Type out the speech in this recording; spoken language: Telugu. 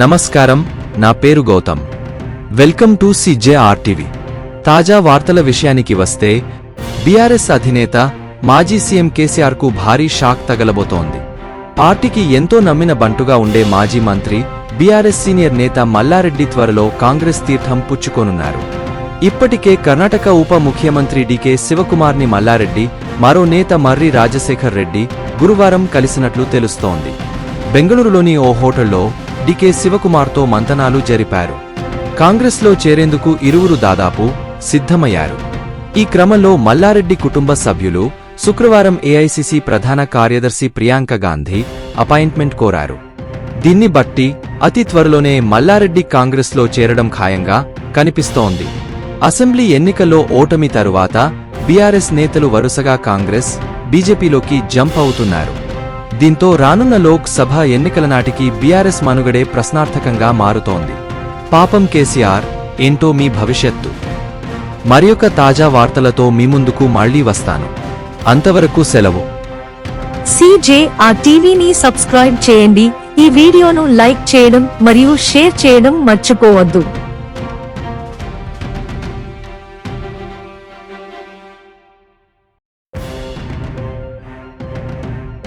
నమస్కారం నా పేరు గౌతమ్. వెల్కమ్ టు సిజేఆర్టీవీ తాజా వార్తల విషయానికి వస్తే బీఆర్ఎస్ అధినేత మాజీ సీఎం కేసీఆర్కు భారీ షాక్ తగలబోతోంది. పార్టీకి ఎంతో నమ్మిన బంటుగా ఉండే మాజీ మంత్రి బీఆర్ఎస్ సీనియర్ నేత మల్లారెడ్డి త్వరలో కాంగ్రెస్ తీర్థం పుచ్చుకోనున్నారు. ఇప్పటికే కర్ణాటక ఉప ముఖ్యమంత్రి డికే శివకుమార్ని మల్లారెడ్డి మరో నేత మర్రి రాజశేఖర్ రెడ్డి గురువారం కలిసినట్లు తెలుస్తోంది. బెంగళూరులోని ఓ హోటల్లో డికే శివకుమార్తో మంతనాలు జరిపారు. కాంగ్రెస్లో చేరేందుకు ఇరువురు దాదాపు సిద్ధమయ్యారు. ఈ క్రమంలో మల్లారెడ్డి కుటుంబ సభ్యులు శుక్రవారం ఏఐసిసి ప్రధాన కార్యదర్శి ప్రియాంక గాంధీ అపాయింట్మెంట్ కోరారు. దీన్ని బట్టి అతి త్వరలోనే మల్లారెడ్డి కాంగ్రెస్లో చేరడం ఖాయంగా కనిపిస్తోంది. అసెంబ్లీ ఎన్నికల్లో ఓటమి తరువాత బీఆర్ఎస్ నేతలు వరుసగా కాంగ్రెస్ బీజేపీలోకి జంప్ అవుతున్నారు. దీంతో రానున్న లోక్ సభ ఎన్నికల నాటికి బీఆర్ఎస్ మనుగడే ప్రశ్నార్థకంగా మారుతోంది. పాపం కేసీఆర్ ఏంటో మీ భవిష్యత్తు. మరియొక తాజా వార్తలతో మీ ముందుకు మళ్ళీ వస్తాను. అంతవరకు సెలవు. సిజేఆర్ టీవీని సబ్స్క్రైబ్ చేయండి. ఈ వీడియోను లైక్ చేయడం మరియు షేర్ చేయడం మర్చిపోవద్దు.